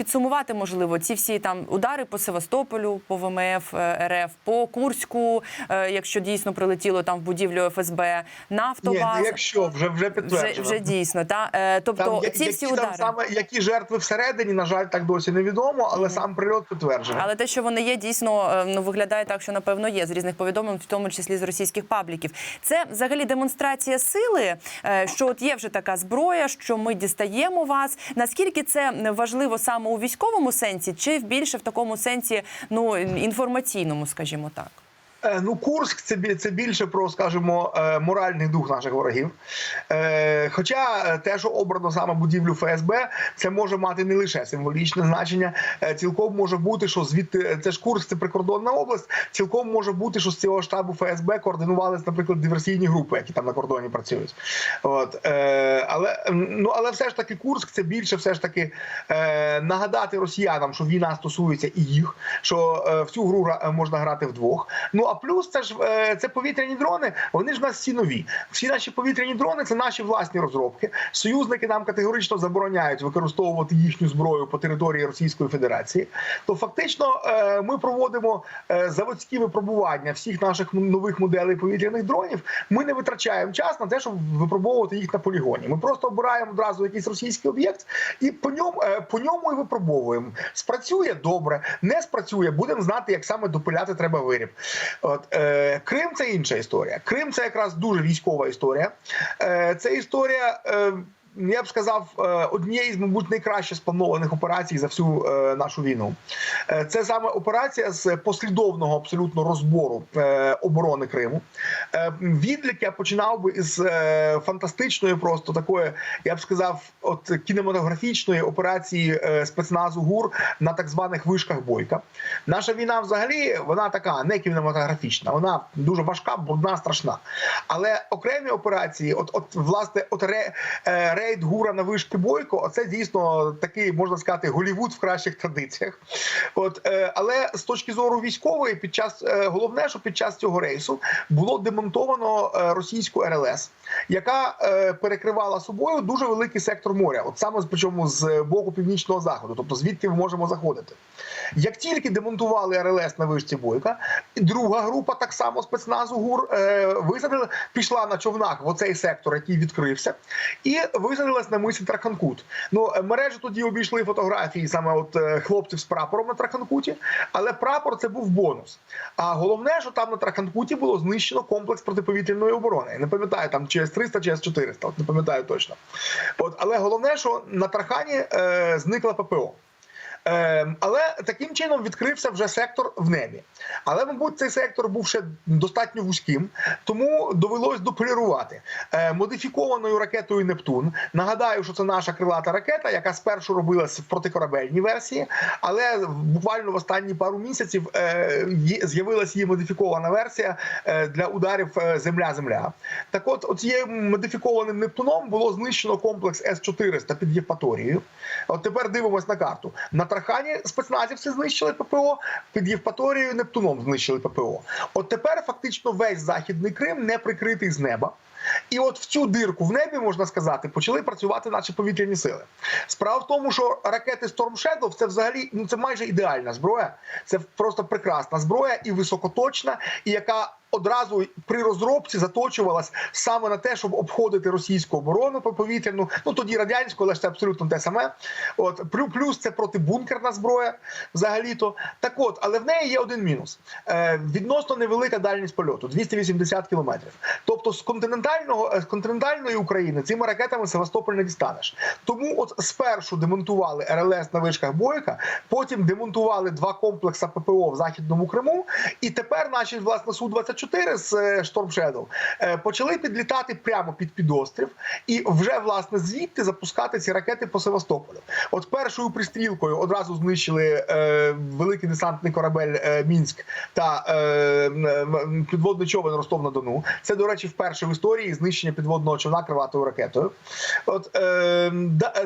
підсумувати можливо ці всі там удари по Севастополю, по ВМФ е, РФ, по Курську, е, якщо дійсно прилетіло там в будівлю ФСБ, Ні, Нафтобаз. не якщо вже вже вже, підтверджено. вже дійсно, та е, тобто Там, ці всі які, там удари. саме які жертви всередині, на жаль, так досі невідомо, але сам прильот підтверджений. Але те, що вони є, дійсно ну виглядає так, що напевно є з різних повідомлень, в тому числі з російських пабліків. Це взагалі демонстрація сили, що от є вже така зброя, що ми дістаємо вас. Наскільки це важливо саме у військовому сенсі, чи більше в такому сенсі, ну інформаційному, скажімо так? Е, Ну, Курск це це більше про, скажімо, е, моральний дух наших ворогів. Е, Хоча те, що обрано саме будівлю ФСБ, це може мати не лише символічне значення. Цілком може бути, що звідти це ж Курск, це прикордонна область. Цілком може бути, що з цього штабу ФСБ координувалися, наприклад, диверсійні групи, які там на кордоні працюють. От але ну але все ж таки Курск це більше, все ж таки нагадати росіянам, що війна стосується і їх, що в цю гру можна грати вдвох. Ну а плюс це ж е, це повітряні дрони. Вони ж у нас всі нові. Всі наші повітряні дрони це наші власні розробки. Союзники нам категорично забороняють використовувати їхню зброю по території Російської Федерації. То фактично е, ми проводимо е, заводські випробування всіх наших нових моделей повітряних дронів. Ми не витрачаємо час на те, щоб випробовувати їх на полігоні. Ми просто обираємо одразу якийсь російський об'єкт і по ньому по ньому і випробовуємо. Спрацює добре, не спрацює. Будемо знати, як саме допиляти треба виріб. От е, Крим це інша історія. Крим це якраз дуже військова історія. Е, це історія. Е, я б сказав, е, однієї з, мабуть, найкраще спланованих операцій за всю е, нашу війну. Е, Це саме операція з послідовного абсолютно розбору оборони Криму. Відлік я починав би із фантастичної, просто такої, я б сказав, от кінематографічної операції спецназу ГУР на так званих вишках Бойка. Наша війна, взагалі, вона така не кінематографічна, вона дуже важка, брудна, страшна. Але окремі операції, от, от власне, от ре, рейд ГУРа на вишки Бойко, оце дійсно такий, можна сказати, Голівуд в кращих традиціях. От, е, але з точки зору військової, під час е, головне, що під час цього рейсу було демонтовано е, російську РЛС, яка перекривала собою дуже великий сектор моря, от саме причому з боку північного заходу, тобто звідки ми можемо заходити. Як тільки демонтували РЛС на вишці Бойка, друга група так само спецназу ГУР висадили, пішла на човнах в оцей сектор, який відкрився, і висадилась на мисі Траканкут. Ну мережу тоді обійшли фотографії саме от е, хлопців з прапором на Траханкуті, але прапор це був бонус. А головне, що там на Траканкуті було знищено комплекс протиповітряної оборони. Я не пам'ятаю там чи С-300, чи С-400, от не пам'ятаю точно. От, але головне, що на Трахані е, зникла ППО. Е, але таким чином відкрився вже сектор в небі. Але, мабуть, цей сектор був ще достатньо вузьким, тому довелось дополірувати е, модифікованою ракетою Нептун. Нагадаю, що це наша крилата ракета, яка спершу робилась в протикорабельній версії, але буквально в останні пару місяців е, з'явилася її модифікована версія е, для ударів земля-земля. Так от, оцією модифікованим Нептуном було знищено комплекс С-400 під Євпаторією. От тепер дивимось на карту. На Тархані спецназівці знищили ППО, під Євпаторією Нептуном знищили ППО. От тепер фактично весь західний Крим не прикритий з неба. І от в цю дирку в небі можна сказати, почали працювати наші повітряні сили. Справа в тому, що ракети Storm Shadow це взагалі ну це майже ідеальна зброя. Це просто прекрасна зброя і високоточна, і яка одразу при розробці заточувалась саме на те, щоб обходити російську оборону по повітряну. Ну тоді радянську, але ж це абсолютно те саме. От плю- плюс це протибункерна зброя, взагалі-то. Так от, але в неї є один мінус: е, відносно невелика дальність польоту 280 кілометрів. Тобто з континентального е, з континентальної України цими ракетами Севастополь не дістанеш. Тому, от спершу демонтували РЛС на вишках Бойка, потім демонтували два комплекси ППО в західному Криму, і тепер наші власне су 24 з е, Storm Shadow е, почали підлітати прямо під підострів і вже власне звідти запускати ці ракети по Севастополю. От першою пристрілкою одразу знищили е, великий десантний корабель е, Мінськ та е, м, підводний човен Ростов на Дону. Це, до речі, вперше в історії знищення підводного човна криватою ракетою. От е,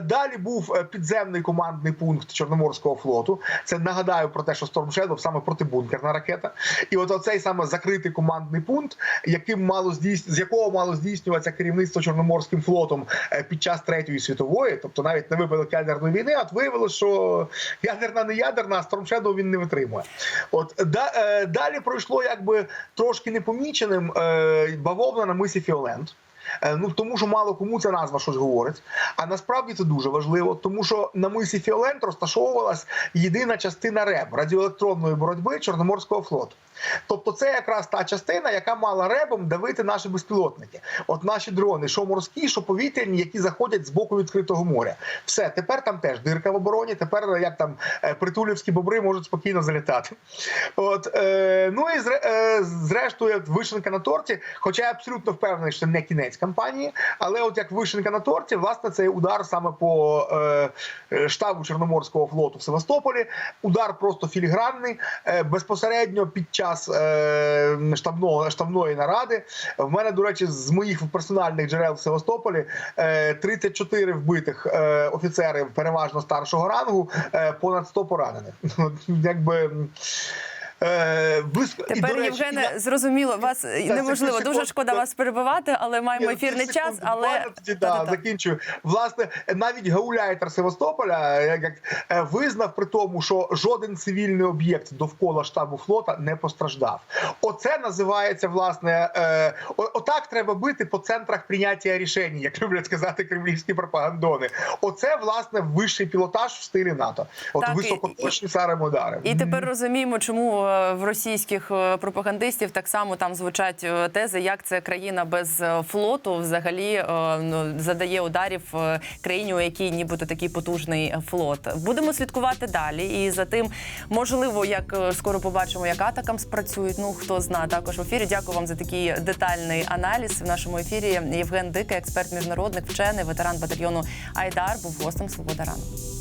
далі був е, підземний командний пункт Чорноморського флоту. Це нагадаю про те, що Storm Shadow саме протибункерна ракета. І от оцей саме закритий командний пункт, яким мало здійс... з якого мало здійснюватися керівництво Чорноморським флотом е, під час третьої світової, тобто навіть на випадок ядерної війни, от виявилося, що ядерна не ядерна, а Storm Shadow він не витримує. От да, е, далі пройшло якби трошки непоміченим е, бавовна на мисі Фіолент. Е, Ну тому, що мало кому ця назва щось говорить. А насправді це дуже важливо, тому що на мисі Фіолент розташовувалась єдина частина РЕБ радіоелектронної боротьби Чорноморського флоту. Тобто, це якраз та частина, яка мала ребом давити наші безпілотники. От наші дрони, що морські, що повітряні, які заходять з боку відкритого моря. Все, тепер там теж дирка в обороні. Тепер як там е, притулівські бобри можуть спокійно залітати. От е, ну і зре, е, зрештою, вишенка на торті, хоча я абсолютно впевнений, що не кінець кампанії, але от як вишенка на торті, власне, цей удар саме по е, е, штабу Чорноморського флоту в Севастополі. Удар просто філігранний, е, безпосередньо під час е, штабного штабної наради. В мене, до речі, з моїх персональних джерел в Севастополі е, 34 вбитих е, офіцерів, переважно старшого рангу, е, понад 100 поранених. Якби. Е, близько і, до речі, Євгене, я- зрозуміло, вас неможливо. це Дуже шкода вас перебивати, але маємо Ні, ефірний ну, час. Але тоді, да, Та-та-та. закінчую. Власне, навіть гауляйтер Севастополя як, як, е, визнав при тому, що жоден цивільний об'єкт довкола штабу флота не постраждав. Оце називається власне. Е, отак треба бити по центрах прийняття рішень, як люблять сказати кремлівські пропагандони. Оце власне вищий пілотаж в стилі НАТО. От Так, і- високоточні удари. І тепер розуміємо, чому е, в російських е, пропагандистів так само там звучать е, тези, як це країна без е, флоту взагалі ну, задає ударів країні, у якій нібито такий потужний флот. Будемо слідкувати далі. І за тим, можливо, як скоро побачимо, як атакам спрацюють. Ну хто знає також в ефірі. Дякую вам за такий детальний аналіз в нашому ефірі. Євген Дика, експерт міжнародник, вчений, ветеран батальйону Айдар, був гостем Свобода Ранку.